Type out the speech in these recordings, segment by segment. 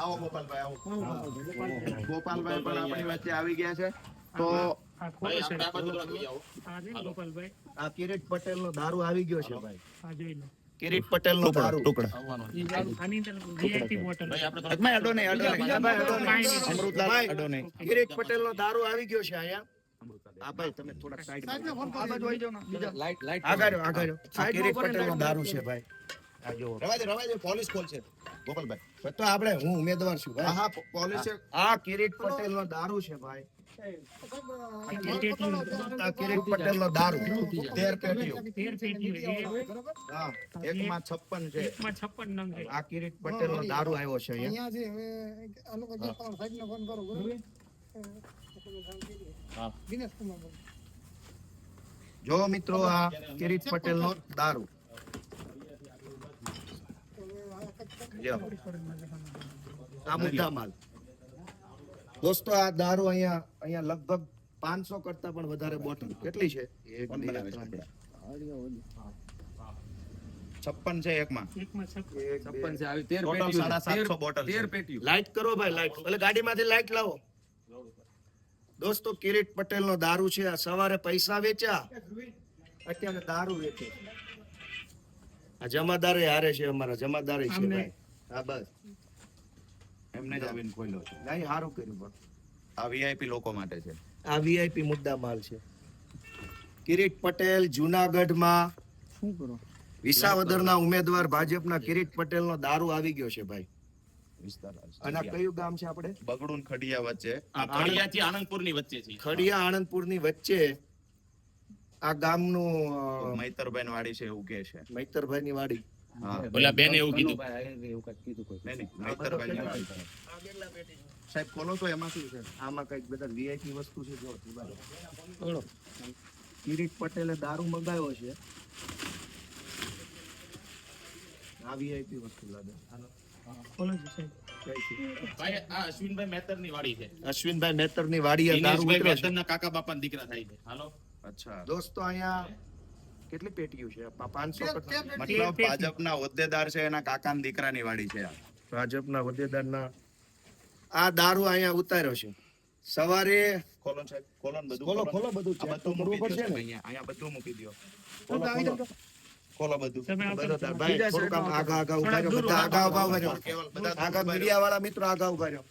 આવો ગોપાલભાઈ આવો. ગોપાલભાઈ પણ આપણી વચ્ચે આવી ગયા છે. તો આ ખોટો છે. આ છે ને ગોપાલભાઈ આ કિરીટ પટેલ નો દારૂ આવી ગયો છે ભાઈ. કિરીટ પટેલ નો દારૂ. અમૃતલાલ કિરીટ પટેલ નો દારૂ આવી ગયો છે અહીંયા. ભાઈ તમે થોડાક સાઈડ આ બાજુ આવી જાઓ ને. બીજા. આગળ આગળ. રહ્યો. આ કિરીટ પટેલ નો દારૂ છે ભાઈ. આ જુઓ. રવા દે રવા દે પોલીસ કોલ છે. ગોપાલભાઈ. તો આપણે હું ઉમેદવાર છું ભાઈ. હા પોલીસ આ કિરીટ પટેલ નો દારૂ છે ભાઈ. કિરીટ પટેલ નો દારૂ. તેર પેટીઓ. એક માં છપ્પન છે. એકમાં છપ્પન નંગ છે. આ કિરીટ પટેલ નો દારૂ આવ્યો છે અહીંયા. જે મિત્રો આ કિરીટ પટેલ નો દારૂ આ મુદ્દા માલ. દોસ્તો આ દારૂ અહીંયા અહીંયા લગભગ પાંચસો કરતા પણ વધારે બોટલ. કેટલી છે. છપ્પન છે એકમાં. છપ્પન છે. આવી તેર પેટીઓ સાડા સાતસો બોટલ તેર પેટીઓ. લાઈટ કરો ભાઈ લાઈટ એટલે ગાડીમાંથી લાઈટ લાવો. દોસ્તો કિરીટ પટેલ નો દારૂ છે. આ સવારે પૈસા વેચ્યા. અત્યારે દારૂ વેચે આ જમાદારે હારે છે અમારા જમાદારે છે. હા બસ. એમને જ આવીને ખોલ્યો છે. નહીં સારું કર્યું પણ. આ વીઆઈપી લોકો માટે છે. આ વીઆઈપી મુદ્દા માલ છે. કિરીટ પટેલ જુનાગઢમાં શું કરો? વિસાવદરના ઉમેદવાર ભાજપના કિરીટ પટેલનો દારૂ આવી ગયો છે ભાઈ. વિસ્તાર અને કયું ગામ છે આપણે? બગડુન ખડિયા વચ્ચે. આ આનંદપુરની વચ્ચે છે. ખડિયા આણંદપુરની વચ્ચે આ ગામનું અ, મૈતરબેન વાડી છે એવું કે છે. મૈતરભાઈની વાડી. હા. બેન એવું કીધું. કનુભાઈ આયરે એવું કીધું કોઈ. નહીં નહીં મૈતરબેન વાડી. સાહેબ ખોલો તો એમાં શું છે? આમાં કંઈક બધા વીઆઈપી વસ્તુ છે જો બોલો. કિરીટ પટેલે દારૂ મંગાવ્યો છે. આ વીઆઈપી વસ્તુ લાગે. અશ્વિનભાઈ મહેતરની વાડી છે. અશ્વિનભાઈ મેતરની વાડી કાકા બાપાના દીકરા થાય છે. હાલો. અચ્છા. દોસ્તો અહીંયા કેટલી પેટીઓ છે? પાંચસો મતલબ ભાજપના હોદ્દેદાર છે એના કાકાના દીકરાની વાડી છે આ. ભાજપના હોદ્દેદારના આ દારૂ અહીંયા ઉતાર્યો છે. સવારે ખોલો સાહેબ. ખોલો બધું ખોલો ખોલો બધું બધું મૂકી પડશે દો અહીંયા અહીંયા બધું મૂકી દો. ખોલો, ખોલો. ખોલો બધું તમે આ બધો કરો. ભાઈ થોડુંક આમ આગા આગા ઊભા રહ્યો. બધા આગા ઊભા ઊભા રહ્યો. આગા મીડિયા વાળા મિત્રો આગા ઊભા રહ્યો.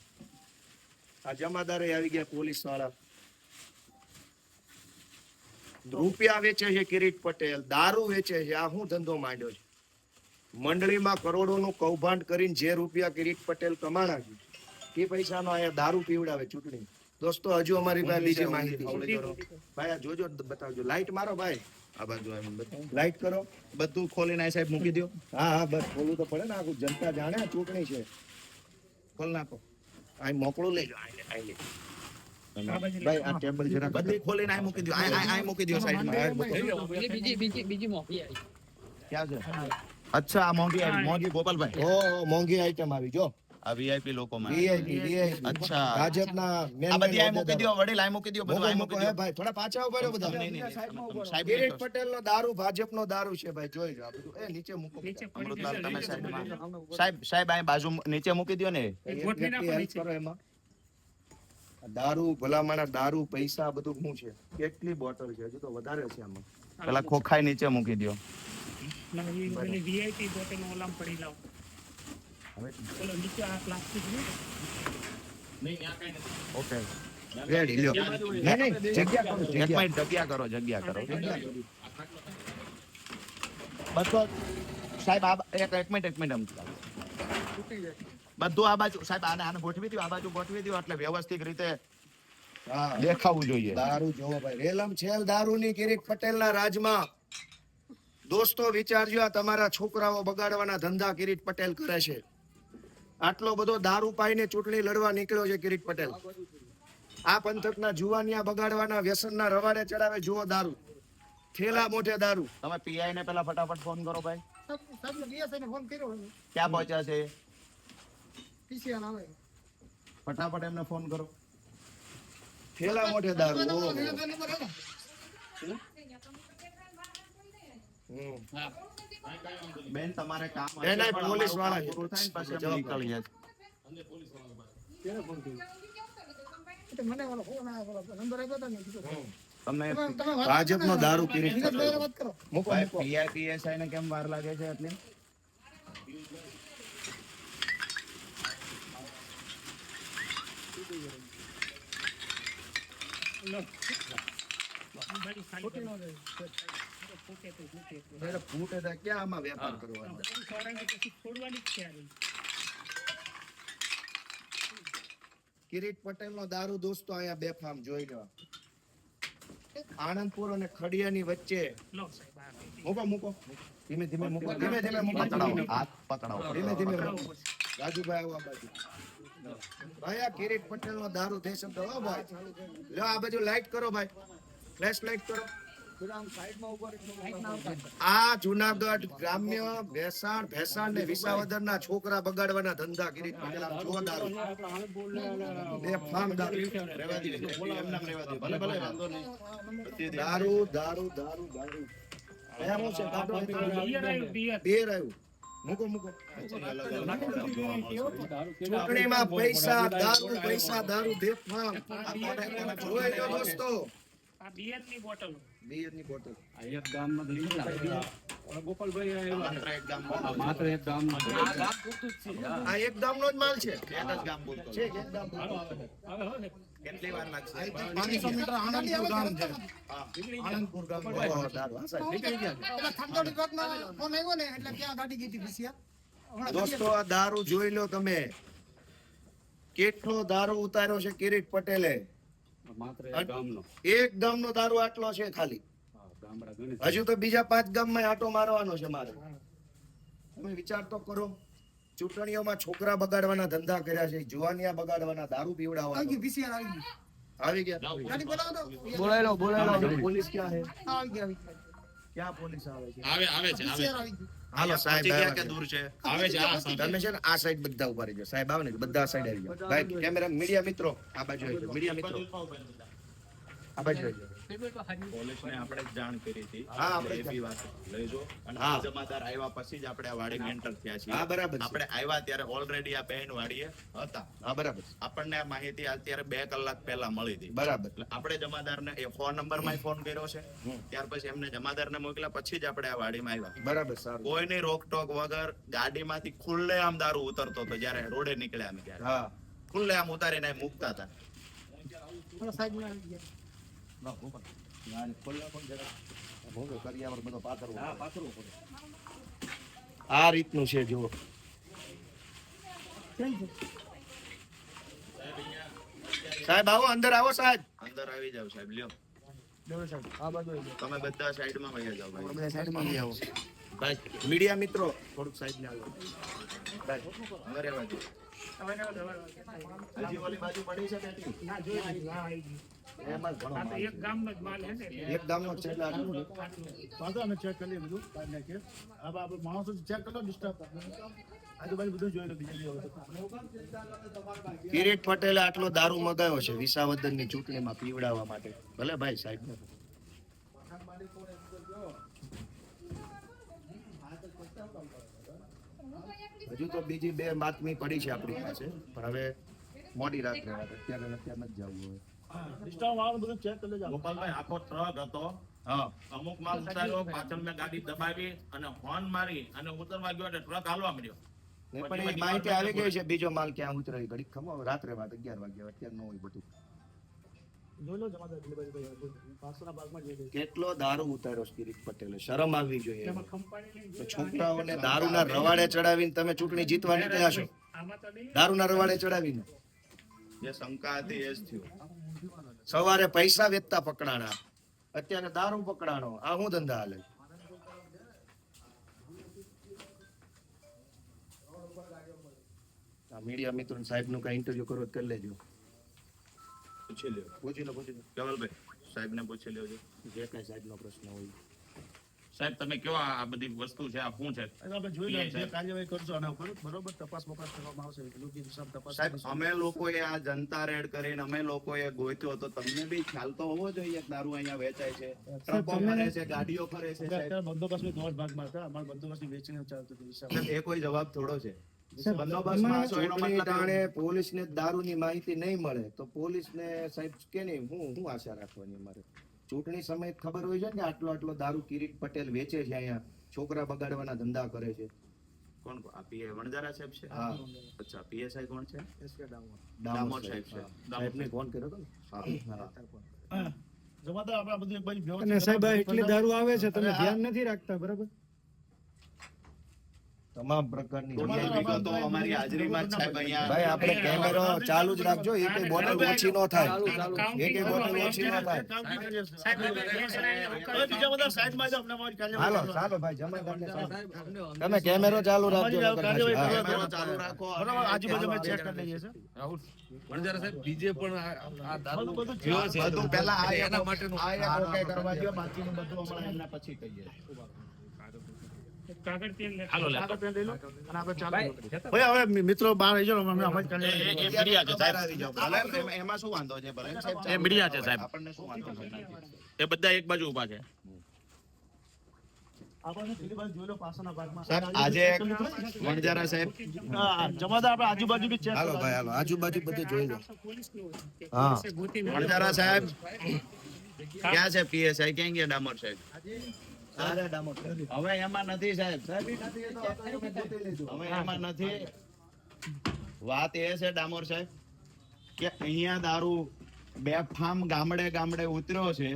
આ જમાદારે આવી ગયા પોલીસવાળા રૂપિયા વેચે છે કિરીટ પટેલ દારૂ વેચે છે. આ હું ધંધો માંડ્યો છે. મંડળીમાં કરોડોનું કૌભાંડ કરીને જે રૂપિયા કિરીટ પટેલ કમાણા છે એ પૈસાનો અહીંયા દારૂ પીવડાવે ચૂંટણી. દોસ્તો હજુ અમારી પાસે બીજી માહિતી ભાઈ આ જોજો બતાવજો. લાઈટ મારો ભાઈ. આ બાજુ આવીને બતાવો. લાઈટ કરો. બધું ખોલીને આ સાહેબ મૂકી દો હા હા બસ ખોલવું તો પડે ને આખું. જનતા જાણે આ ચૂંટણી છે. ખોલ નાખો. અહીં મોકળું લઈ લો. આ બાજુ ભાઈ આ ટેબલ જરા બધી ખોલીને આ મૂકી દો આ આ- આ મૂકી દો સાઈડમાં. બીજી બીજી બીજી મોકલી આવી. ક્યાં છે? અચ્છા આ મોંઘી આવી. મોંઘી ગોપાલભાઈ. ઓ, મોંઘી આઈટમ આવી. જો. આ વીઆઈપી લોકો માં વીઆઈપી વીઆઈપી અચ્છા. ભાજપના મેન આ બધી આ મૂકી દો વડીલ આ મૂકી દો બધું આ મૂકી દો. ભાઈ થોડા પાછા ઊભા રહો બધા. સાહેબ કિરીટ પટેલનો દારૂ ભાજપનો દારૂ છે ભાઈ જોઈ લો એ નીચે મૂકો. અમૃતલાલ તમે સાઈડમાં સાહેબ સાહેબ અહીં બાજુ નીચે મૂકી દો ને. એક એક ગોઠવી નાખો નીચે. એમાં. દારૂ ભલામણા દારૂ પૈસા બધું શું છે? કેટલી બોટલ છે? હજુ તો વધારે છે આમાં. પેલા ખોખાઈ નીચે મૂકી દો ના, VIP બોટલ ઓલામ પડી લાવો. ઓકે. રેડી લ્યો. નહીં નહીં જગ્યા કરો જગ્યા. કરો જગ્યા કરો બધો સાહેબ આ એક એક મિનિટ એક મિનિટ બધું આ બાજુ સાહેબ આને આને ગોઠવી દો આ બાજુ ગોઠવી દો એટલે વ્યવસ્થિત રીતે દેખાવું જોઈએ. દારૂ જોવો ભાઈ. રેલમ છેલ દારૂની કિરીટ પટેલના રાજમાં. દોસ્તો વિચારજો આ તમારા છોકરાઓ બગાડવાના ધંધા કિરીટ પટેલ કરે છે. આટલો બધો દારૂ પાઈને ચૂંટણી લડવા નીકળ્યો છે કિરીટ પટેલ. આ પંથકના જુવાનિયા બગાડવાના વ્યસનના રવાડે ચડાવે જુઓ દારૂ. થેલા મોઢે દારૂ. તમે પીઆઈ ને પેલા ફટાફટ ફોન કરો ભાઈ. ક્યાં પહોંચ્યા છે? ફટાફટ એમને ફોન કરો. થેલા મોઢે દારૂ. હમ. બેન તમારે કામ એ નહીં, હશે, પણ પોલીસવાળા પૂરું થાય પછી જવાબ નીકળીએ. એટલે મને ઓલો ફોન આવ્યો, ઓલો નંબર આપ્યો હતો ને, કીધું. હમ. તમને તમે- તમે ભાજપનો દારૂ કરો. પીઆઈપીએસઆઈ ને કેમ વાર લાગે છે એટલી કરો. ફૂટે તો ફૂટે. ફૂટે તો ક્યાં આમાં વેપાર કરવાનો? સોરાને પછી છોડવાની જ છે આ કિરીટ પટેલ નો દારૂ દોસ્તો અહીંયા ફાર્મ જોઈ લો. આણંદપુર અને ખડિયાની વચ્ચે. મૂકો મૂકો. ધીમે ધીમે મૂકો ધીમે ધીમે મૂકો. પકડાવો. હાથ પકડાવો. ધીમે ધીમે મૂકો. રાજુભાઈ આવો આ બાજુ. ભાઈ આ કિરીટ પટેલ નો દારૂ થઈ શકતો હો ભાઈ. લો આ બાજુ લાઈટ કરો ભાઈ. ફ્લેશ લાઈટ કરો. આ જુનાગઢ ગ્રામ્ય ભેસાણ ભેસાણ ને વિસાવદર ના છોકરા બગાડવાના ધંધા કિરીટ પટેલ આમ જુઓ દારૂ દારૂ દારૂ દારૂ. પૈસા દારૂ પૈસા, દારૂ દોસ્તો આ બિયરની બોટલો બિયરની બોટલ. એક ગામમાં ગોપાલભાઈ માત્ર એક ગામ માત્ર એક ગામમાં આ એક ગામનો જ માલ છે. એક જ ગામ બોલતો છે. છે. કે એક ગામ કેટલી વાર લાગશે? પાંચસો મીટર આણંદપુર ગામ છે. આણંદપુર ગામ. ઓહો, દારૂ. હા સાહેબ. નીકળી ગયા ઓલા ખાનગર ફોન આવ્યો ને એટલે ત્યાં ગાડી ગઈ હતી PCR. દોસ્તો આ દારૂ જોઈ લો તમે. કેટલો દારૂ ઉતાર્યો છે કિરીટ પટેલે. માત્ર એક ગામનો. એક ગામનો દારૂ આટલો છે ખાલી. હા, ગામડા ગણી હજુ તો બીજા પાંચ ગામમાં આટો મારવાનો છે મારે. તમે વિચાર તો કરો ચૂંટણીઓમાં છોકરા બગાડવાના ધંધા કર્યા છે જુવાનિયા બગાડવાના દારૂ PCR આવી ગયું આવી ગયા. બોલાયેલો બોલાયેલો. પોલીસ ક્યાં હે આવી ગયા ક્યાં પોલીસ આવે છે? આવે આવે છે આવે હાલો સાહેબ ગયા કે છે. દૂર છે? આવે છે આ સામે. તમે છે ને આ સાઈડ બધા ઊભા રહેજો. સાહેબ આવે ને બધા સાઈડ આવી જાઓ. ભાઈ કેમેરા મીડિયા મિત્રો આ બાજુ આવી જાઓ મીડિયા મિત્રો. આ બાજુ આવી જાઓ. પોલીસને આપણે જાણ કરી હતી. હા, આપણે એટલે વાત લેજો અને આ જમાદાર આવ્યા પછી જ આપણે આ વાડીમાં એન્ટર થયા છીએ. હા બરાબર આપણે આવ્યા ત્યારે ઓલરેડી આ બહેન વાડીએ હતા. હા બરાબર આપણને આ માહિતી અત્યારે બે કલાક પહેલા મળી હતી. બરાબર. આપણે જમાદારને એ ફોન નંબરમાં ફોન કર્યો છે. ત્યાર પછી એમને જમાદારને મોકલ્યા પછી જ આપણે આ વાડીમાં આવ્યા. બરાબર સારું. કોઈની રોકટોક વગર ગાડીમાંથી ખુલ્લે આમ દારૂ ઉતરતો હતો જ્યારે રોડે નીકળ્યા અમે ત્યારે. ખુલ્લે આમ ઉતારીને મૂકતા હતા ઓલા સાહેબને આવી ગયા આ રીતનું છે જુઓ. સાહેબ આવો અંદર આવો સાહેબ. અંદર આવી જાવ સાહેબ લ્યો. આ બાજુ આવી તમે બધા સાઈડમાં વહી ભાઈ. બધા સાઈડમાં આવો ભાઈ મીડિયા મિત્રો થોડુંક સાઈડ ને આવો હવે રહેવા દો. હવે હવે હવે. હજી ઓલી બાજુ પડી છે પેટી? ના જોઈ લીધું હા આવી ગયું. એમાં ઘણો આ તો માલ એક ગામનો જ માલ છે ને એક ગામનો છે એટલે આટલું. વાંધો અમે ચેક કરી બધું કાઢી નાખીએ હવે આપણે માણસો ચેક કરો ડિસ્ટર્બ આજુબાજુ બધું જોઈ લો બીજું કિરીટ પટેલે આટલો દારૂ મગાવ્યો છે વિસાવદરની ચૂંટણીમાં પીવડાવવા માટે. ભલે ભાઈ સાહેબ. હજુ તો બીજી બે બાતમી પડી છે આપણી પાસે પણ હવે મોડી રાત્રે અત્યારે અત્યારે નથી જવું હવે. બધું ચેક કરી ગોપાલભાઈ આખો ટ્રક હતો. હા. અમુક માલ ઉતાર્યો પાછળ મેં ગાડી દબાવી અને હોર્ન મારી અને ઉતરવા ગયો એટલે ટ્રક હાલવા મળ્યો પણ એ માહિતી આવી ગઈ છે બીજો માલ ક્યાં ઉતરાય? ઘડીક ખબર રાત્રે વાત અગિયાર વાગ્યા અત્યારે ન હોય બધું. કેટલો દારૂ ઉતાર્યો કિરીટ પટેલે? શરમ આવવી જોઈએ. છોકરાઓને દારૂના રવાડે ચડાવીને તમે ચૂંટણી જીતવા નીકળ્યા છો. દારૂના રવાડે ચડાવીને. જે શંકા હતી એ જ થયું. સવારે પૈસા વેચતા પકડાણા. અત્યારે દારૂ પકડાણો. આ શું ધંધા હાલે આ મીડિયા મિત્રો સાહેબનું કઈ ઇન્ટરવ્યુ કરો તો કરી લેજો. પૂછી લ્યો. પૂછી લો પૂછી લો. કેવલભાઈ સાહેબને પૂછી લેજો જે. કઈ સાહેબ નો પ્રશ્ન હોય. સાહેબ તમે કયો આ બધી વસ્તુ છે? આ શું છે? આપણે જોઈ લઈએ પીએ જે કાર્યવાહી કરજો આના ઉપર બરોબર તપાસ બપાસ કરવામાં આવશે. યોગ્ય હિસાબ તપાસ સાહેબ. અમે લોકોએ આ જનતા રેડ કરીને અમે લોકોએ ગોત્યો તો તમને બી ખ્યાલ તો હોવો જોઈએ કે દારૂ અહીંયા વેચાય છે. ટ્રકો ફરે છે ગાડીઓ ફરે છે બંદોબસ્તની દોઢ ભાગમાં હતા અમારે બંદોબસ્તની વેચીને ચાલતું હતું એ કોઈ જવાબ થોડો છે. બંદોબસ્તમાં છો એનો ચૂંટણી મતલબ પોલીસને દારૂની માહિતી નહીં મળે તો પોલીસને સાહેબ કે નહીં હું હું આશા રાખવાની મારે ચૂંટણી સમય ખબર હોય છે ને કે આટલો આટલો દારૂ કિરીટ પટેલ વેચે છે અહીંયા છોકરા બગાડવાના ધંધા કરે છે. કોણ આ પીએ વણજારા સાહેબ છે? હા. અચ્છા પીએસઆઈ કોણ છે? ડામોર ડામોર સાહેબ છે. સાહેબને ફોન કર્યો તો હા, હા. જમાદાર આપણે બધું ભાઈ અને સાહેબ એટલે દારૂ આવે છે તમે ધ્યાન નથી રાખતા બરાબર? તમામ પ્રકારની વિગતો અમારી હાજરીમાં છે ભાઈ આપણે કેમેરો ચાલુ જ રાખજો એક બોટલ ઓછી ન થાય એક બોટલ ઓછી ન થાય હાલો. ચાલો ભાઈ જમા તમને તમે કેમેરો ચાલુ રાખજો ચાલુ રાખો આજુબાજુ અમે ચેક કરી લઈએ છીએ વણજારા સાહેબ બીજે પણ આ- દારૂ બધું છે બધું પહેલા આ એના માટેનું આ કરવા દો બાકીનું બધું હમણાં એના પછી કહીએ. હાલો લે. પેન લઈ લો અને આપણે ચાલુ ભાઈ હવે મિત્રો બહાર આવી જાઓ અમે અમારી કાર્યવાહી એ- એ મીડિયા છે સાહેબ. એમાં- એમાં શું વાંધો છે? ભલે સાહેબ એ મીડિયા છે સાહેબ. આપણને શું વાંધો છે? એ બધા એક બાજુ ઊભા છે. આપણને પેલી બાજુ જોઈ લો પાછળના સાહેબ આજે સાહેબ હા, જમાદાર આજુબાજુ બી ચેક હાલો ભાઈ હાલો. આજુબાજુ બધું જોઈ હા. વણજારા સાહેબ. ક્યાં છે પીએસઆઈ ક્યાં ગયા ડામર સાહેબ? હવે એમાં નથી સાહેબ. હવે એમાં નથી. વાત એ છે ડામોર સાહેબ કે અહીંયા દારૂ બેફામ ગામડે ગામડે ઉતર્યો છે.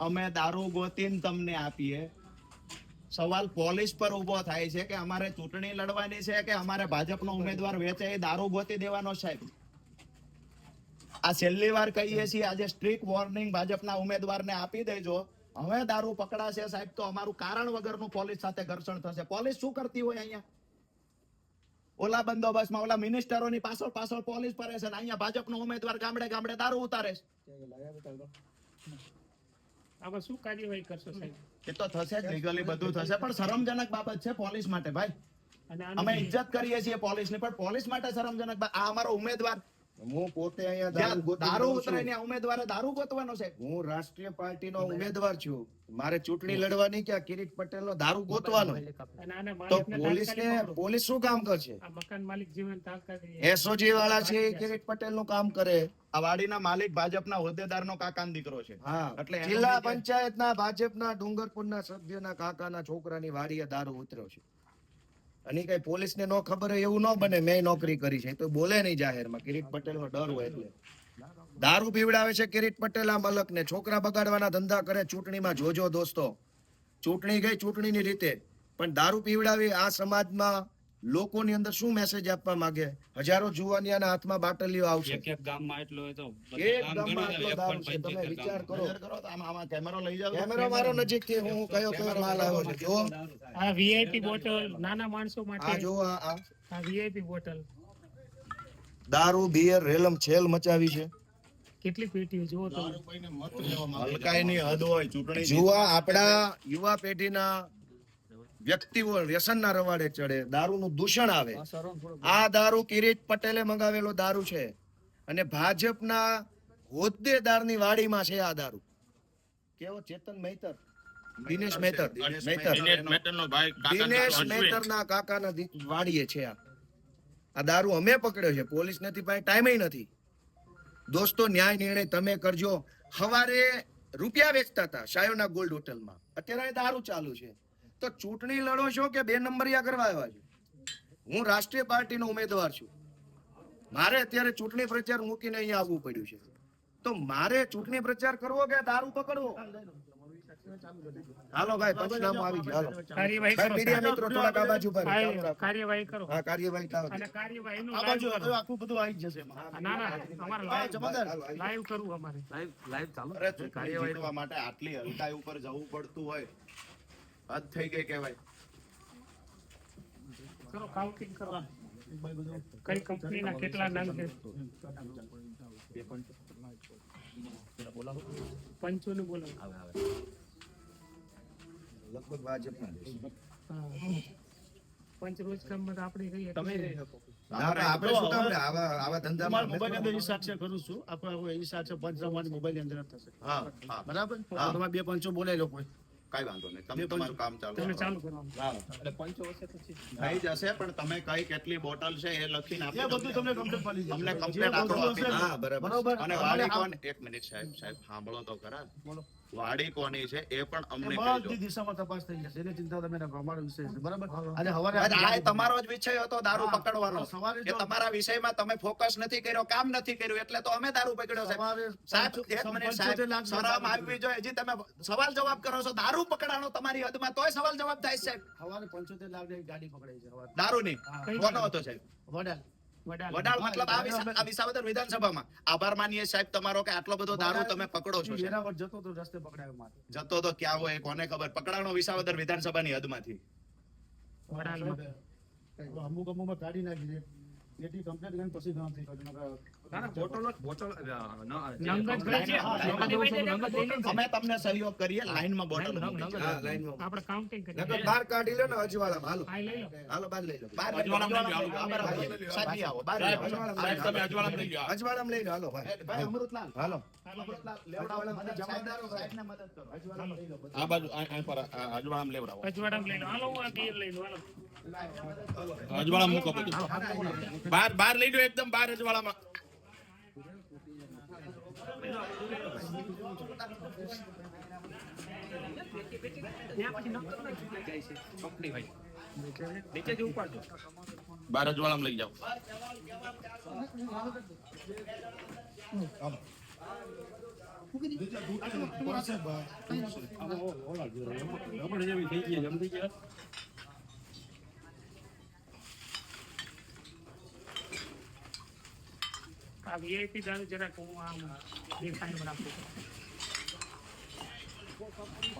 અમે દારૂ ગોતીને તમને આપીએ. સવાલ પોલીસ પર ઊભો થાય છે કે અમારે ચૂંટણી લડવાની છે કે અમારે ભાજપનો ઉમેદવાર વેચે એ દારૂ ગોતી દેવાનો સાહેબ? આ છેલ્લી વાર કહીએ છીએ આજે સ્ટ્રીક વોર્નિંગ ભાજપના ઉમેદવારને આપી દેજો. હવે દારૂ પકડાશે સાહેબ તો અમારું કારણ વગરનું પોલીસ સાથે ઘર્ષણ થશે. પોલીસ શું કરતી હોય અહીંયા? ઓલા બંદોબસ્તમાં ઓલા મિનિસ્ટરોની પાછળ પાછળ પોલીસ ફરે છે ને અહીંયા ભાજપનો ઉમેદવાર ગામડે ગામડે દારૂ ઉતારે છે. આમાં શું કાર્યવાહી કરશો સાહેબ? એ તો થશે જ લીગલી બધું થશે પણ શરમજનક બાબત છે પોલીસ માટે ભાઈ. અમે ઇજ્જત કરીએ છીએ પોલીસની પણ પોલીસ માટે શરમજનક આ અમારો ઉમેદવાર હું પોતે અહીંયા દારૂ જ્યાં દારૂ લઉં છું. ઉતરે ત્યાં ઉમેદવારે દારૂ ગોતવાનો છે. હું રાષ્ટ્રીય પાર્ટીનો ઉમેદવાર છું. મારે ચૂંટણી લડવાની કે કિરીટ પટેલનો દારૂ ગોતવાનો. તો પોલીસને પોલીસ શું કામ કરશે? મકાન માલિક જીવન એસઓજી વાળા છે. કિરીટ પટેલનું કામ કરે. આ વાડીના માલિક ભાજપના હોદ્દેદારનો કાકાનો દીકરો છે. હા. એટલે જિલ્લા પંચાયતના ભાજપના ડુંગરપુરના સભ્યના કાકાના છોકરાની વાડીએ દારૂ ઉતર્યો છે. અને કઈ પોલીસ ને નો ખબર હોય એવું ન બને, મેં નોકરી કરી છે. તો બોલે નહીં જાહેરમાં, કિરીટ પટેલનો ડર હોય એટલે. દારૂ પીવડાવે છે કિરીટ પટેલ આ મલકને. છોકરા બગાડવાના ધંધા કરે, ચૂંટણીમાં જોજો દોસ્તો. ચૂંટણી ગઈ ચૂંટણીની રીતે. પણ દારૂ પીવડાવી આ સમાજમાં લોકોની અંદર શું મેસેજ આપવા માંગે? હજારો જુવાનિયાના હાથમાં બાટલીઓ આવશે. એક એક ગામમાં એટલો હોય તો એક ગામ ગામમાં એટલો દારૂ છે. તમે વિચાર કરો. કરો. તો આમાં આમાં કેમેરો લઈ જાવ કેમેરો મારો નજીકથી હું કયો કયો માલ આવ્યો છે. જો આ વીઆઈપી બોટલ નાના માણસો આ જો આ આ. આ વીઆઈપી બોટલ દારૂ બિયર રેલમ છેલ મચાવી છે. કેટલી પેટીઓ જુઓ તો હલકાઈ ની હદ હોય ચૂંટણી જુવા આપડા યુવા પેઢીના વ્યક્તિઓ વ્યસનના રવાડે ચડે દારૂનું દૂષણ આવે. આ દારૂ કિરીટ પટેલે મંગાવેલો દારૂ છે. અને ભાજપના હોદ્દેદારની વાડીમાં છે આ દારૂ. કેવો? ચેતન મહેતર દિનેશ મહેતર દિનેશ મહેતર. મહેતરના કાકાના વાડીએ છે આ. આ દારૂ અમે પકડ્યો છે. પોલીસ નથી પાસે ટાઈમે નથી. દોસ્તો ન્યાય નિર્ણય તમે કરજો. હવારે રૂપિયા વેચતા હતા શાયોના ગોલ્ડ હોટલમાં. અત્યારે દારૂ ચાલુ છે. તો ચૂંટણી લડો છો કે બે નંબરિયા કરવા આવ્યા છો? હું રાષ્ટ્રીય પાર્ટીનો ઉમેદવાર છું. મારે અત્યારે ચૂંટણી પ્રચાર મૂકીને અહીંયા આવવું પડ્યું છે. તો મારે ચૂંટણી પ્રચાર કરવો કે દારૂ પકડવો? હાલો ભાઈ પંચનામું આવી ગયું. હાલો. ભાઈ મીડિયા મિત્રો થોડાક આ બાજુ પર. કાર્યવાહી કરો. હા કાર્યવાહી થાવ. અને કાર્યવાહી નું આ બાજુ આખું બધું આવી જશે. ના ના અમારે live- જમાદાર. live કરવું અમારે. અરે કાર્યવાહી કરવા માટે આટલી હલકાઈ ઉપર જવું પડતું હોય. હદ થઈ ગઈ કહેવાય. કરો કાઉન્ટિંગ કરવા કઈ કંપનીના કેટલા નંગ છે? પંચોનું બોલો. લગભગ ભાજપના દેશ. પંચરોજકામમાં તો આપણે કહીએ તમે આપણે શું કામ? આવા આવા ધંધામાં મોબાઈલ અંદર ઈ સાક્ષર કરું છું. આપણે ઈ સાક્ષર પંચ મોબાઈલ અંદર થશે હા હા. બરાબર? તમે બે પંચો બોલાવી લો કોઈ. કઈ વાંધો નહીં. તમે તમારું કામ ચાલુ. ચાલુ એટલે પંચો હશે પછી થઈ જશે પણ તમે કઈ કેટલી બોટલ છે એ લખીને એ આપી બધું તમને મળી જશે. અમને બોલવું આપી હા, બરાબર. બરોબર. અને અમારે કોણ? એક મિનિટ સાહેબ સાહેબ સાંભળો તો ખરા. બોલો. વાડી કોની છે એ પણ અમને બધી દિશામાં તપાસ થઈ જશે એની ચિંતા તમે ના અમારો વિષય છે બરાબર? આજે હવારે આ તમારો જ વિષય હતો દારૂ પકડવાનો. સવારે કે તમારા વિષયમાં તમે ફોકસ નથી કર્યો કામ નથી કર્યું એટલે તો અમે દારૂ પકડ્યો છે. સાચું સાહેબ એક મિનિટ સાહેબ લાખ શરમ આવવી જોઈએ હજી તમે સવાલ જવાબ કરો છો. દારૂ પકડાનો તમારી હદમાં તોય સવાલ જવાબ થાય છે સાહેબ. હવારે પંચોતેર લાખની ગાડી પકડાઈ છે. દારૂની? કોનો હતો સાહેબ? વડાલ. વડાલ. વડાળ મતલબ આ વિસા- વિસાવદર વિધાનસભામાં. આભાર માનીએ સાહેબ તમારો કે આટલો બધો દારૂ તમે પકડો છો જતો તો રસ્તે પકડાયો જતો તો ક્યાં હોય કોને ખબર? પકડાણો વિસાવદર વિધાનસભાની હદમાંથી. વડાલમાં. અમુક અમુક કાઢી નાખી છે. એટી કમ્પ્લેટ કરીને પછી ગામ અમે તમને સહયોગ કરીએ લાઈનમાં બોટલ નંગ- મૂકી છે. નંગ- હા, લાઈનમાં. આપણે કાઉન્ટિંગ કરીએ નકર કાઢી લે ને અજવાળામાં હાલો. લઈ લો. હાલો બાર લઈ લો. બહાર લઈ અજવાળામાં લઈ લઈ લો. અમૃતલાલ હાલો અમૃતલાલ લેવડાવો, મદદ થઈ ગયા મદદ થઈ આ આ- વીઆઈપી પર જરાક અજવાળામાં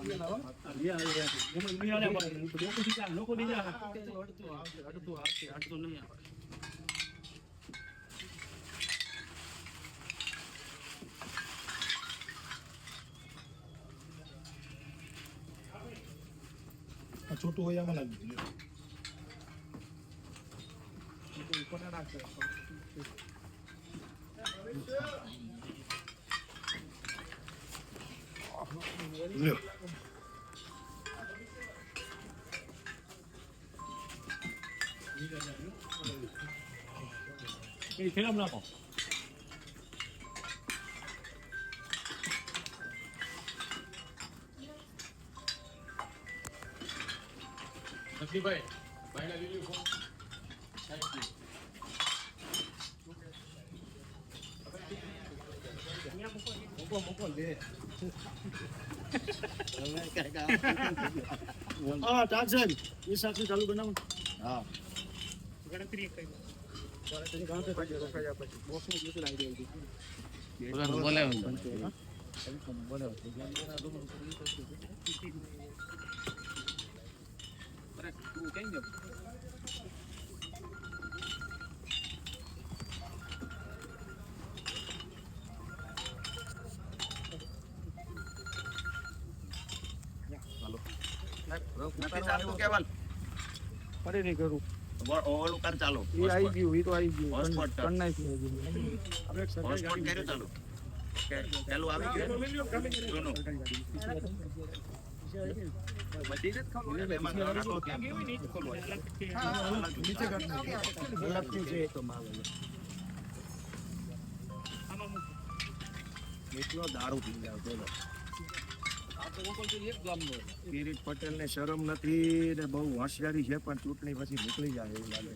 લેવડાવો અજવાળામાં લઈ લો હાલો હું આ બિયર લઈ આવે હાલો અજવાળા મૂકો બધું બહાર બહાર લઈ લો એકદમ બહાર અજવાળામાં કંપની ભાઈ નીચે જ ઉપાડજો બહાર વીઆઈપી દારૂ જરાક હું. હા ચાલ સાહેબ એ સાક્ષી ચાલુ બનાવો ગણતરી કરી લો. નથી ચાલતું કેવલ ફરી નહીં કરું. ઓલું કર ચાલો. એ આવી ગયું એ તો આવી ગયું. Hotspot કર. નાખ્યું હોટસ્પોટ કર્યું ચાલુ. કે આવી ગયું. જૂનું. બધી જ ખબર એમાં નાખો કેમ? લખતું છે એ તો માલ હવે. આમાં મૂકો. એટલો દારૂ પી ગામનો કિરીટ પટેલ ને શરમ નથી ને બહુ હોશિયારી છે પણ ચૂંટણી પછી નીકળી જાય એવું લાગે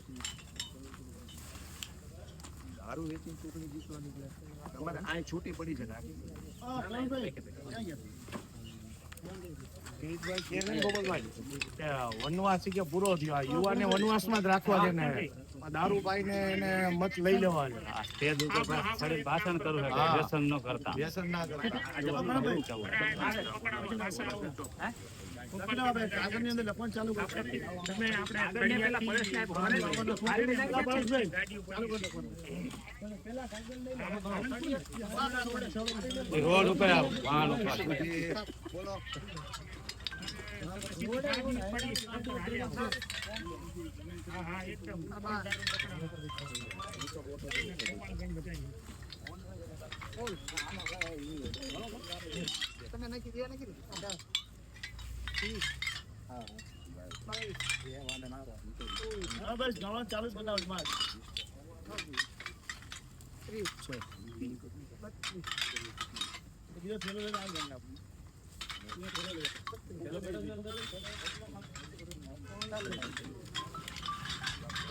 દારૂ વેચી ચૂંટણી જીતવાની તમારે આ છૂટી પડી છે નાખી. વનવાસી કે પૂરો થયો યુવાને વનવાસમાં જ રાખવા છે ને. દારૂ પાઈને એને મત લઈ લેવાનો છે સ્ટેજ ઉપર ભાષણ કરવું છે વ્યસન ન કરતા વ્યસન ના કરતા પકડાવા ભાઈ કાગળની અંદર લખવાનું ચાલુ કરો તમે આપણે ગાડી ઉપર રોડ ઉપર આવો વાહન ઉપર બોલો સીધી ગાડી પડી તો પણ હાલ્યા હોય. હા હા એકદમ ગોપાલગંજ બધાય. હા બસ ગણવા ચાલુ જ બનાવો માર બીજો થેલો લઈને આવી ગયા આપણે. બીજો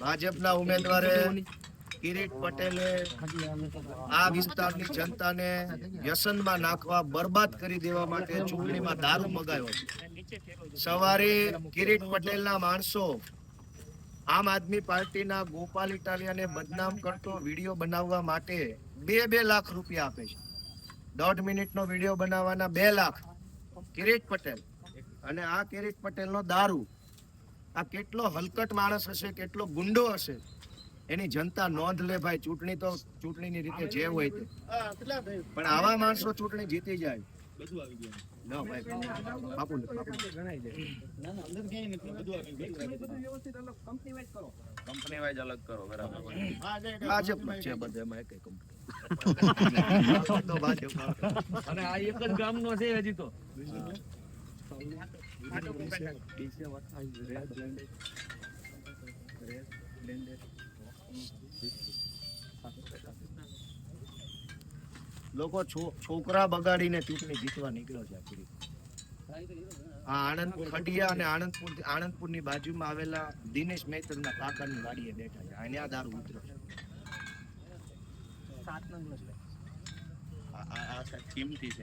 ભાજપના ઉમેદવારે કિરીટ પટેલે આ વિસ્તારની જનતાને વ્યસનમાં નાખવા, બરબાદ કરી દેવા માટે ચૂંટણીમાં દારૂ મગાવ્યો. સવારે કિરીટ પટેલના માણસો આમ આદમી પાર્ટીના ગોપાલ ઇટાલિયાને બદનામ કરતો વીડિયો બનાવવા માટે બે બે લાખ રૂપિયા આપે છે દોઢ મિનિટનો વીડિયો બનાવવાના બે લાખ કિરીટ પટેલ અને આ કિરીટ પટેલનો દારૂ આ કેટલો હલકટ માણસ હશે કેટલો ગુંડો હશે એની જનતા નોંધ લે ભાઈ ચૂંટણી તો ચૂંટણીની રીતે જે હોય તે? પણ આવા માણસો ચૂંટણી જીતી જાય ન ભાઈ બાપુ ને, બાપુ ને. ના, ના, અંદર ક્યાંય નથી. બધું આવી ગયું. કંપની વાઇઝ અલગ કરો બરાબર હા, જે- જે- ભાજપનો જ છે બધે એમાં એકેય કંપની તો ભાજપ અને આ એક જ ગામનો છે હજી તો લોકો છોકરા બગાડીને ચૂંટણી જીતવા નીકળ્યો છે આખી આ આણંદપુર ખડિયા અને આણંદપુર આણંદપુરની બાજુમાં આવેલા દિનેશ મહેતરના કાકાની વાડીએ બેઠા છે. અહીંયા દારૂ ઉતર્યો છે. સાત આ- આ છે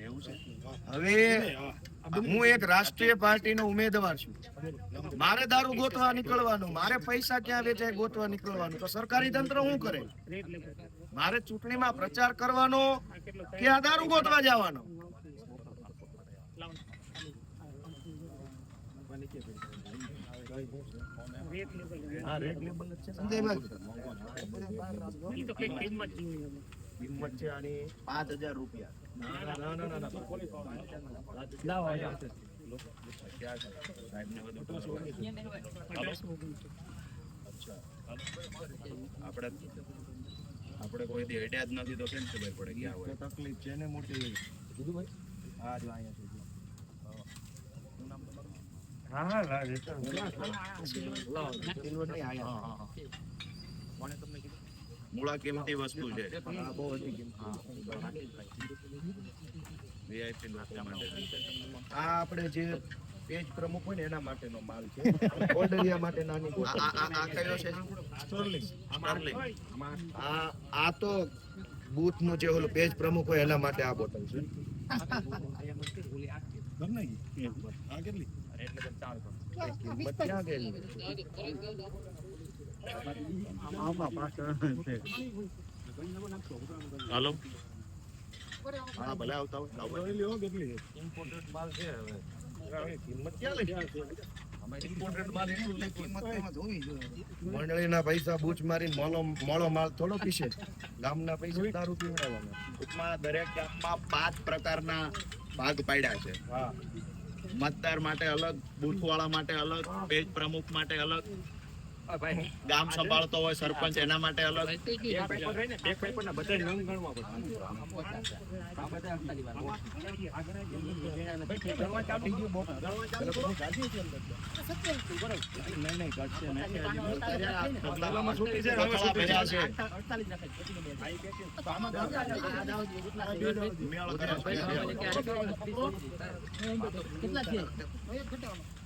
એવું છે હવે હું એક રાષ્ટ્રીય પાર્ટીનો ઉમેદવાર છું. મારે દારૂ ગોતવા નીકળવાનું મારે પૈસા ક્યાં વેચાય ગોતવા નીકળવાનું? તો સરકારી તંત્ર શું કરે? મારે ચૂંટણીમાં પ્રચાર કરવાનો કે આ દારૂ ગોતવા જવાનો? રેટ. હા લેબલ છે સંજયભાઈ. કઈ કિંમત છે આની પાંચ હજાર રૂપિયા. આપણે કોઈ દી હટ્યા જ નથી તો કેમ ખબર પડે હોય તો તકલીફ છે ને મોટી હા કિંમતી વસ્તુ છે હા, બહુ હતી કિંમત. વીઆઈપી લોકો માટે આ આપણે જે પેજ પ્રમુખ હોય ને એના માટેનો માલ છે. ઓર્ડરિયા માટે નાની આ આ આ કયો છે. સ્ટર્લિંગ. સ્ટાર્લિંગ. આ આ તો બૂથ નો જે ઓલો પેજ પ્રમુખ હોય એના માટે આ બોટલ છે. આ કેટલી? કિંમત ક્યાં ગઈ આમાં પાછળ હાલો. હા ભલે આવતા હોય લેવો કેટલી છે? કિંમત ક્યાં લઈ ઇમ્પોર્ટેડ માલ મંડળીના પૈસા બૂચ મારી મોલો મોળો માલ થોડો પીશે. ગામના પૈસા દારૂ પીવડાવવાના. ટૂંકમાં દરેક ગામમાં પાંચ પ્રકારના ભાગ પાડ્યા છે. મતદાર માટે અલગ બૂથ વાળા માટે અલગ પેજ પ્રમુખ માટે અલગ ગામ સંભાળતો હોય સરપંચ એના માટે અલગ. કેટલા છે?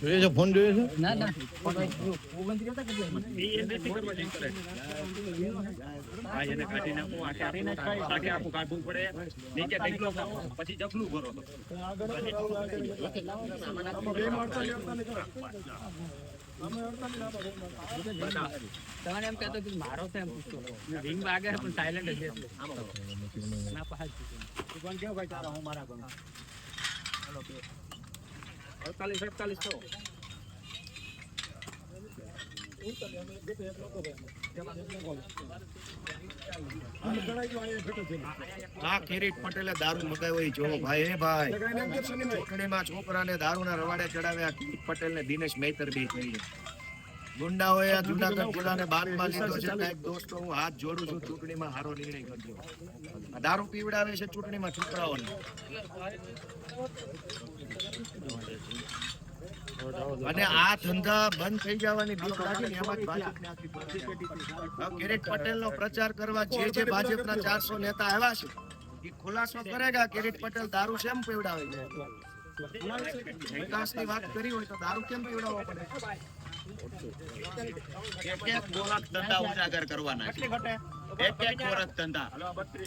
કરે છે. ફોન જોઈએ. છે. ના ના પછી ફાઇલ જોઈએ તમારે એમ કહેતો કે મારો તો એમ પૂછતો. રિંગ વાગે પણ સાયલેન્ટ જ રહેતો. ના પાછળ અડતાલીસ અડતાલીસ તો. આ કિરીટ પટેલે દારૂ મગાવ્યો જોવો ભાઈ હે ભાઈ. ચૂંટણીમાં છોકરાને દારૂના રવાડે ચડાવ્યા કિરીટ પટેલ ને દિનેશ મહેતર બી થઈ ગુંડાઓએ આ જુનાગઢ જિલ્લાને બાદમાં લીધો છે, કાંઈક દોસ્તો, હું હાથ જોડું છું, ચૂંટણીમાં હારો નિર્ણય કરજો. દારૂ પીવડાવે છે ચૂંટણીમાં છોકરાઓને. અને આ ધંધા બંધ થઈ જવાની બીક લાગી ને એમાં પકડી હતી. પટેલનો પ્રચાર કરવા જે જે ભાજપના ચારસો નેતા આવ્યા છે, એ ખુલાસો કરેગા કિરીટ પટેલ દારૂ કેમ પીવડાવે છે વિકાસની વાત કરી હોય તો દારૂ કેમ પીવડાવવા પડે એક એક ગોરખ ધંધા ઉજાગર કરવાના છે. એક એક ગોરખ ધંધા.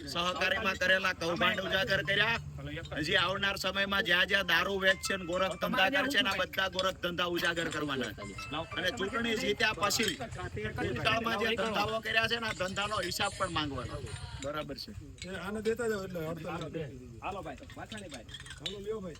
સહકારીમાં કરેલા કૌભાંડ ઉજાગર કર્યા. હજી આવનાર સમયમાં જ્યાં જ્યાં દારૂ વેચશે ને ગોરખ ધંધા કરશે ને બધા ગોરખ ધંધા ઉજાગર કરવાના અને ચૂંટણી જીત્યા પછી ભૂતકાળમાં જે ધંધાઓ કર્યા છે ને આ ધંધાનો હિસાબ પણ માંગવાનો બરાબર છે. આને દેતા જાવ એટલે હાલો ભાઈ. વાછાણી ભાઈ. હાલો લ્યો ભાઈ.